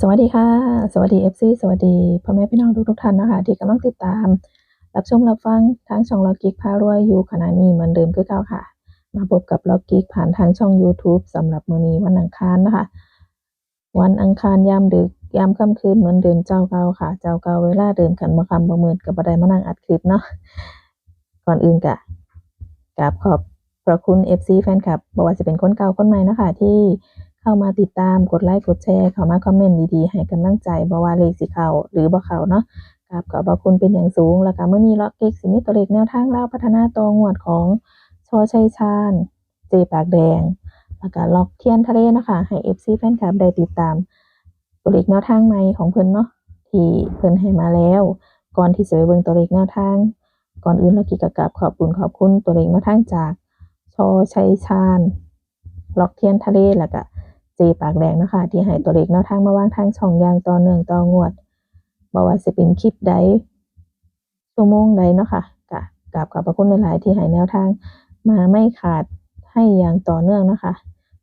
สวัสดีค่ะ สวัสดี FC สวัสดีพ่อแม่พี่น้องทุกทุกท่านนะคะที่กำลังติดตาม รับชมรับฟังทางช่องล็อกกิกพารวยอยู่ขณะนี้เหมือนเดิมคือเก่าค่ะ มาพบกับล็อกกิกผ่านทางช่อง YouTube สำหรับมื้อนี้วันอังคารนะคะ วันอังคารยามดึกยามค่ำคืนเหมือนเดิมเจ้าเก่าค่ะ เจ้าเก่าเวลาเดิมกันบ่คำบ่มืดก็บ่ไดมานั่งอัดคลิปเนาะก่อนอื่นกะกราบขอบพระคุณ FC แฟนคลับบ่ว่าจะเป็นคนเก่าคนใหม่นะคะที่ เข้ามาติดตามกดไลค์กดแชร์เข้ามาคอมเมนต์ดีๆ ให้กำลังใจบ่ว่าเลขสิเขาหรือบ่เขาเนาะกราบขอบพระคุณเป็นอย่างสูง แล้วก็เมื้อนี้ล็อกกิกสิมีตัวเลขแนวทางเล่าพัฒนาตัวงวดของชอชัยชาญเจปากแดง แล้วก็ล็อกเทียนทะเลนะคะให้ FC แฟนคลับได้ติดตาม ตัวเลขแนวทางใหม่ของเพิ่นเนาะที่เพิ่นให้มาแล้ว ก่อนที่จะไปเบิ่งตัวเลขแนวทาง ก่อนอื่นเรากิกกับขอบคุณขอบคุณตัวเลขแนวทางจากชอชัยชาญล็อกเทียนทะเลแล้วก็ จีปากแดงนะคะที่ให้ตัวเลขแนวทางมาวางทางช่องยางต่อเนื่องต่องวดบ่ว่าจะเป็นคลิปใดชั่วโมงใดเนาะค่ะกะกราบขอบพระคุณหลาย ๆ ที่ให้แนวทางมาไม่ขาดให้อย่างต่อเนื่องนะคะ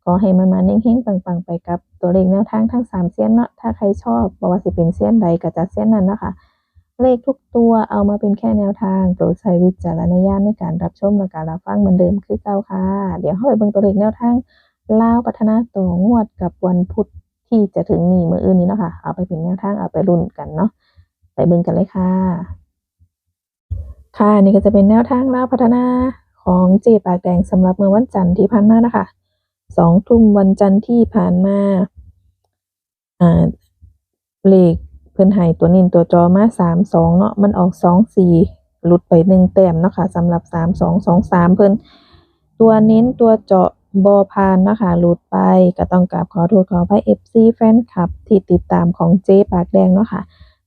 ขอให้มันมาเน่งๆปังๆ ไปกับตัวเลขแนวทางทั้งสามเส้นเนาะถ้าใครชอบบ่ว่าสิเป็นเส้นใดก็จัดเส้นนั้นนะคะเลขทุกตัวเอามาเป็นแค่แนวทาง โปรดใช้วิจารณญาณในการรับชมและการรับฟังเหมือนเดิมคือเก่าค่ะ เดี๋ยวเข้าไปเบิ่งตัวเลขแนวทาง ลาวพัฒนาตัวงวดกับวันพุธที่จะถึงนี้มื้ออื่นนี้เนาะค่ะเอาไปเป็นแนวทางเอาไปรุ่นกันเนาะไปเบิ่งกันเลยค่ะ ค่ะนี่ก็จะเป็นแนวทางลาวพัฒนาของเจปากแดงสำหรับเมื่อวันจันทร์ที่ผ่านมานะคะสองทุ่มวันจันทร์ที่ผ่านมาอ่าเลขเพิ่นให้ตัวนินตัวจอมาสามสองเนาะมันออกสองสี่หลุดไปหนึ่งแต้มเนาะค่ะสำหรับสามสองสองสามเพิ่นตัวเน้นตัวเจาะ บอพานเนาะคะหลุดไปก็ต้องกราบขอโทษขออภัย FC แฟนคลับที่ติดตามของเจ๊ปากแดงเนาะค่ะ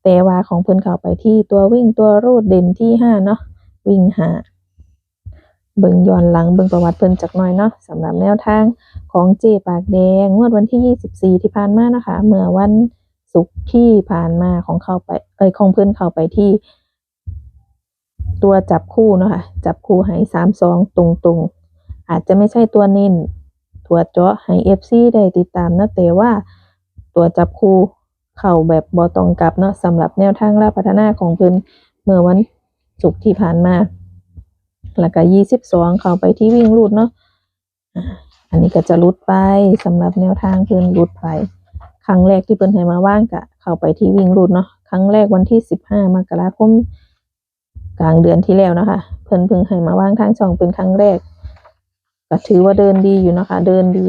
แต่ว่าของเพิ่นเข้าไปที่ตัววิ่งตัวรูดเด่นที่ห้าเนาะวิ่งหาเบิ่งย้อนหลังเบิ่งประวัติเพิ่นจักหน่อยเนาะสำหรับแนวทางของเจปากแดงงวดวันที่ 24 ที่ผ่านมานะคะ เมื่อวันศุกร์ที่ผ่านมาของเข้าไป เอ้ยของเพิ่นเข้าไปที่ ตัวจับคู่เนาะค่ะจับคู่ให้32ตรงๆ อาจจะไม่ใช่ตัวเน้นตัวเจาะให้ FC ได้ติดตามนะแต่ว่าตัวจับคู่เข้าแบบบ่ตรงกลับเนาะสำหรับแนวทางลาพัฒนาของเพิ่นเมื่อวันศุกร์ที่ผ่านมาแล้วก็ยี่สิบสองเข้าไปที่วิ่งรูดเนาะอันนี้ก็จะรุดไปสำหรับแนวทางเพิ่นรุดไป ครั้งแรกที่เพิ่นให้มาว่างกะเข้าไปที่วิ่งรูดเนาะครั้งแรกวันที่สิบห้ามกราคมกลางเดือนที่แล้วนะคะเพิ่นเพิ่งให้มาว่างทางช่องเป็นครั้งแรก ก็ถือว่าเดินดีอยู่นะคะ เดินดี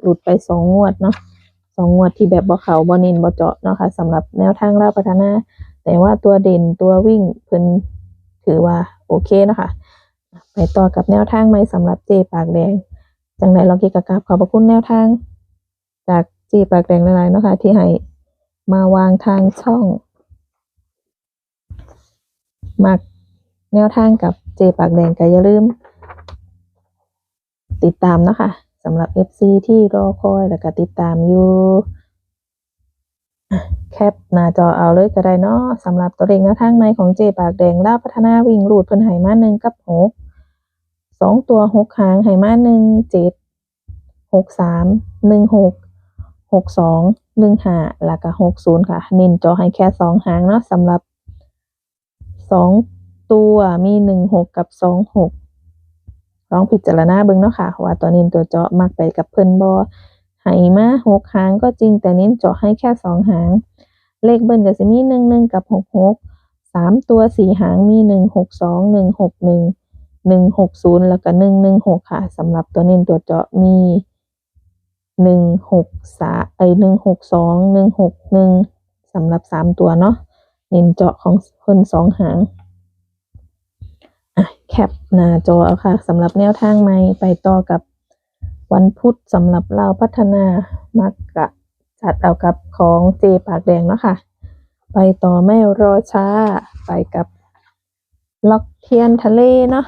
หลุดไปสองงวดเนาะสองงวดที่แบบบ่เขาบ่เนินบ่เจาะเนาะค่ะสำหรับแนวทางลาวพัฒนา แต่ว่าตัวเด่นตัววิ่งเพิ่นถือว่าโอเคนะคะไปต่อกับแนวทางใหม่สำหรับเจปากแดงจังไดเราเกกกับขอบพระคุณแนวทาง จากเจปากแดงหลายๆเนาะค่ะที่ให้มาวางทางช่องมักแนวทางกับเจปากแดงก็อย่าลืม ติดตามเนาะค่ะสำหรับ FC ที่รอคอยแล้วก็ติดตามอยู่แคปหน้าจอเอาเลยก็ได้เนาะสำหรับตัวเลขแนวทางในของเจปากแดงล่าพัฒนาวิ่งรูดเพิ่นให้มาหนึ่งกับหกสองตัวหกหางให้มาหนึ่งเจ็ดหกสามหนึ่งหกหกสองหนึ่งห้าแล้วก็หกศูนย์ค่ะน้นจอให้แค่สองหางเนาะสำหรับสองตัวมีหนึ่งหกกับสองหก ลองพิจารณาเบิ่งเนาะค่ะว่าตัวนี้ตัวเจาะมักไปกับเพิ่นบ่ให้มาหกหางก็จริงแต่เน้นเจาะให้แค่สองหาง เลขเบิ้ลก็สิมีหนึ่งหนึ่งกับหกหกสามตัวสี่หางมีหนึ่งหกสองหนึ่งหกหนึ่งหนึ่งหกศูนย์แล้วก็หนึ่งหนึ่งหกค่ะสำหรับตัวเน้นตัวเจาะมีหนึ่งหกสาเอ้ยหนึ่งหกสองหนึ่งหกหนึ่งสำหรับสามตัวเนาะเน้นเจาะของเพิ่นสองหาง ปหน้าจอเอาค่ะสำหรับแนวทางใหม่ไปต่อกับวันพุธสำหรับเราพัฒนามักกะจัดเอากับของเจปากแดงเนาะค่ะ ไปต่อไม่รอช้า ไปกับล็อกเทียนทะเลเนาะ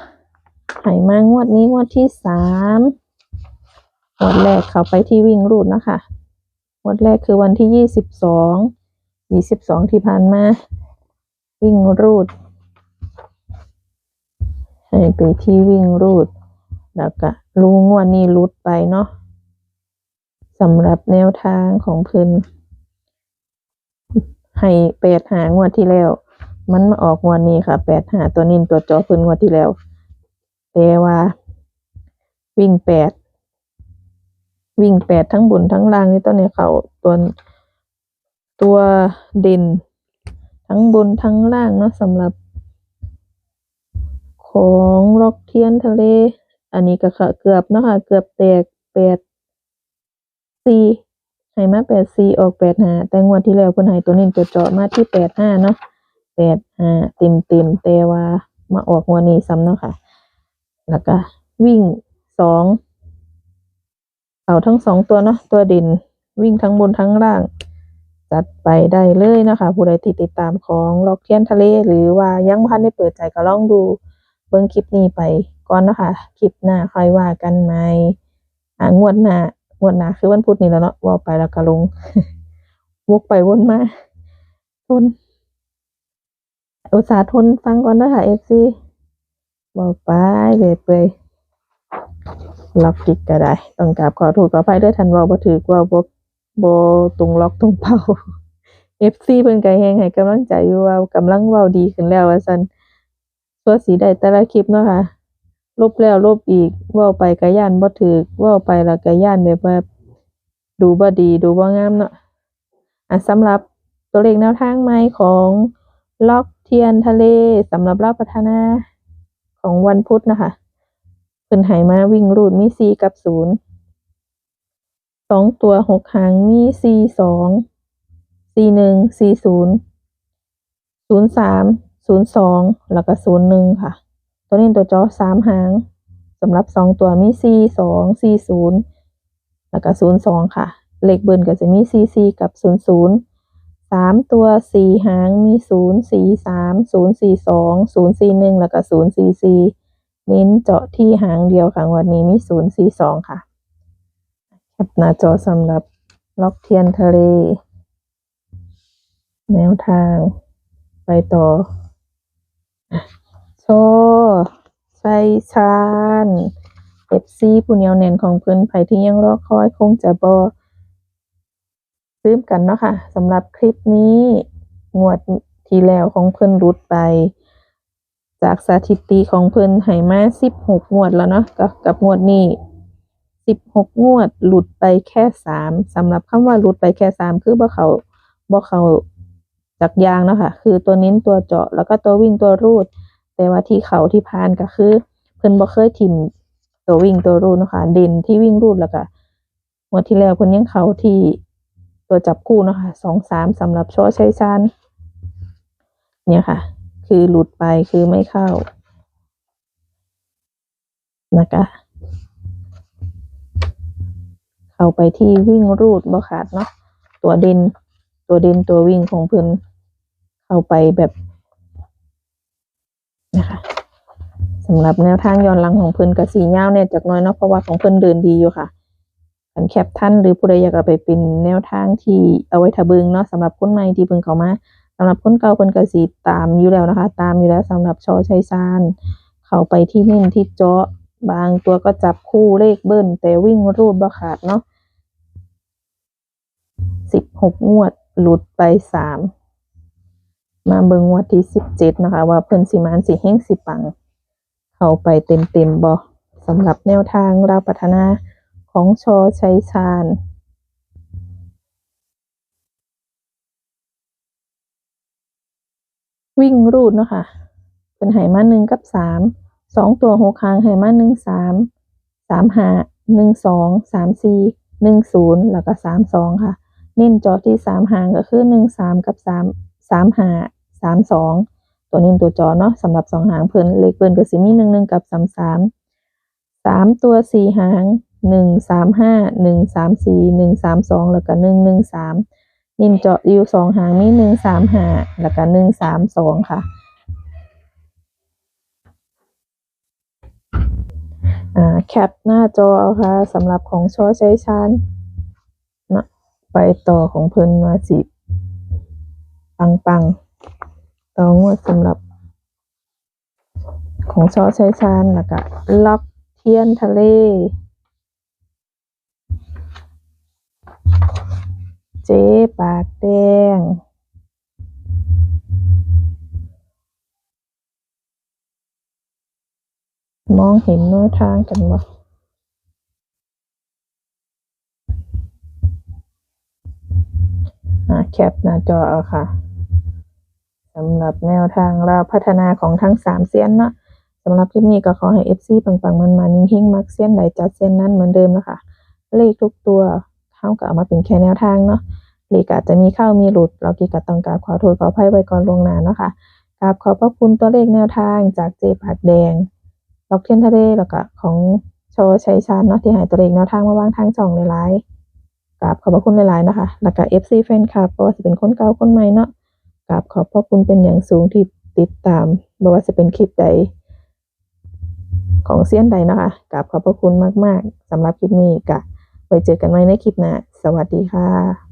ไหมางวดนี้งวดที่สามงวดแรกเขาไปที่วิ่งรูดเนาะคะงวดแรกคือวันที่ยี่สิบสองยี่สิบสองที่ผ่านมา วิ่งรูด ให้ไปที่วิ่งรูด แล้วก็รู้งวดนี้รุดไปเนาะสำหรับแนวทางของเพิ่นให้แปดหางวดที่แล้ว มันมาออกงวดนี้ค่ะแปดหาตัวนินตัวจอเพิ่นงวดที่แล้วแต่ว่า วิ่งแปดวิ่งแปดทั้งบนทั้งล่างนี่ตัวเนี้ยเขาตัวตัวเด่น ทั้งบนทั้งล่างเนาะสำหรับ ของล็อกเทียนทะเล อันนี้ก็ค่ะเกือบเนาะค่ะเกือบแตกแปดสี่ให้มาแปดสี่ออกแปดห้าแต่งวดที่แล้วเพิ่นให้ตัวนี้ตัวเจาะมาที่แปดห้าเนาะแปดห้าเต็มเต็มแต่ว่ามาออกงวดนี้ซ้ำเนาะค่ะ แล้วก็วิ่งสองเอาทั้งสองตัวเนาะตัวด่นวิ่งทั้งบนทั้งล่าง จัดไปได้เลยนะคะ ผู้ใดที่ติดตามของล็อกเทียนทะเล หรือว่ายังพันได้เปิดใจก็ลองดู เบิ่งคลิปนี้ไปก่อนนะคะคลิปหน้าค่อยว่ากันไหมอ่างวดหน้างวดหน้าคือวันพุธนี่แล้วเนาะว่าไปแล้วก็ลงวกไปวนมาทนอุตส่าห์ทนฟังก่อนนะคะเอฟซีบอกไปเลยเปยล็อกกิกก็ได้ ต้องกราบขอโทษขออภัยด้วยทันว่าบ่ถือว่าบ่บ่ตรงล็อกตรงเป้าเอฟซีเพิ่นก็แฮงให้กำลังใจอยู่ว่ากำลังเว้าดีขึ้นแล้วว่าซั่น ตัวสีได้แต่ละคลิปเนาะค่ะลบแล้วลบอีกว้าไปก็ย่านบ่ถูกว้าไปล้วก็ย่านแบบว่าดูบ่ดีดูบ่งามเนาะอะสำหรับตัวเลขแนวทางใหม่ของล็อกเทียนทะเลสำหรับรอบพัฒนาของวันพุธนะคะเพิ่นให้มาวิ่งรูดมี4กับ0สองตัวหกหางมี4 2 4 1 4 0ศูนย์สาม ศูนย์สองแล้วก็ศูนย์หนึ่งค่ะ ตัวนี้ตัวจอสามหางสำหรับสองตัวมีสี่สองสี่ศูนย์แล้วก็ศูนย์สองค่ะ เลขเบิร์นก็จะมีสี่สี่กับศูนย์ศูนย์สามตัวสี่หางมีศูนย์สี่สามศูนย์สี่สองศูนย์สี่หนึ่งแล้วก็ศูนย์สี่สี่เน้นเจาะที่หางเดียวค่ะวันนี้มีศูนย์สี่สองค่ะแคปหน้าจอสำหรับล็อกเทียนทะเล แนวทางไปต่อ โชไซชานเอฟซีผู้เหนียวแน่นของเพิ่อนไผที่ยังรอคอยคงจะบอซื้มกันเนาะค่ะสำหรับคลิปนี้งวดที่แล้วของเพิ่อนรุดไป จากสถิติของเพิ่อนให้มาสิบหกงวดแล้วเนาะกับกับงวดนี้สิบหกงวดหลุดไปแค่สามสำหรับคำว่าหลุดไปแค่สามคือบ่เขาบ่เขาจากยางเนาะค่ะคือตัวเน้นตัวเจาะแล้วก็ตัววิ่งตัวรูด แต่ว่าที่เขาที่พานก็คือ เพิ่นบ่เคยถิ่มตัววิ่งตัวรูดนะคะเด่นที่วิ่งรูดแล้วก็งวดที่แล้วเพิ่นยังเขาที่ตัวจับคู่เนาะคะสองสามสำหรับโชอชัยชานเนี่ยค่ะ คือหลุดไปคือไม่เข้านะคะเข้าไปที่วิ่งรูดบ่ขาดเนาะตัวเด่นตัวเด่นตัววิ่งของเพิ่นเข้าไปแบบ นะคะสำหรับแนวทางย้อนหลังของเพิ่นกับสีเงาเนี่ยจากน้อยเนาะเพราะว่าของเพิ่นเดินดีอยู่ค่ะกันแคปท่านหรือผู้ใดอยากเอาไปเป็นแนวทางที่เอาไว้ทะเบิงเนาะสำหรับคนใหม่ที่เพิ่งเข้ามาสำหรับคนเก่าเพิ่นก็สิตามอยู่แล้วนะคะ ตามอยู่แล้วสำหรับชอชัยซานเข้าไปที่นิ่นที่เจาะบางตัวก็จับคู่เลขเบิ้ลแต่วิ่งรูดบ่ขาดเนาะสิบหกงวดหลุดไปสาม มาเบิงงวดที่สิบเจ็ดนะคะ ว่าเพิ่นสิมานสิเฮงสิปัง เข้าไปเต็มเต็มบ่สำหรับแนวทางราพัฒนาของชอชัยชาญวิ่งรูดเนาะค่ะเป็นไหมาหนึ่งกับสามสองตัวหกคางไหมาหนึ่งสามสามหาหนึ่งสองสามสี่หนึ่งศูนย์แล้วก็สามสองค่ะ เน้นจอที่สามหางก็คือหนึ่งสามกับสาม สามห้าสามสองตัวนี้ตัวจอเนาะสำหรับสองหางเพิ่นเลขเพิ่นก็สิมีหนึ่งหนึ่งกับสามสามสามตัวสี่หางหนึ่งสามห้าหนึ่งสามสี่หนึ่งสามสองแล้วก็หนึ่งหนึ่งสามเน้นเจาะอยู่สองหางมีหนึ่งสามห้าแล้วก็หนึ่งสามสองค่ะแคปหน้าจอเอาค่ะสำหรับของชอใช้ชานนะไปต่อของเพิ่นมาสิ ปังปังต่องวดสำหรับ ของซอไซชานแล้วก็ล็อกเทียนทะเลเจ๊ปากแดงมองเห็นหน้าทางกันบ่แคปหน้าจอเอาค่ะ สำหรับแนวทางเราพัฒนาของทั้งสามเซียนเนาะสำหรับคลิปนี้ก็ขอให้ FC ปังๆมันๆยิ่งๆมักเซียนใดจัดเซียนนั้นเหมือนเดิมนะคะเลขทุกตัวเท่ากับเอามาเป็นแค่แนวทางเนาะเลขอาจจะมีเข้ามีหลุด เรากีก็ต้องกาบขอโทษขออภัยไว้ก่อนลวงหน้าเนาะค่ะกราบขอบพระคุณตัวเลขแนวทางจากเจปากแดงล็อกเทียนทะเลแล้วก็ของโชชัยชาญเนาะที่หายตัวเลขแนวทางมาวางทางช่องหลายๆกราบขอบพระคุณหลายๆนะคะ แล้วก็ FC แฟนคลับเพราะว่าจะเป็นคนเก่าคนใหม่เนาะ ราบขอบพระคุณเป็นอย่างสูงที่ติดตามไม่ว่าจะเป็นคลิปใด ของเซียนใดนะคะกราบขอบพระคุณมาก ๆสำหรับคลิปนี้กะไว้เจอกันไว้ในคลิปหน้าสวัสดีค่ะ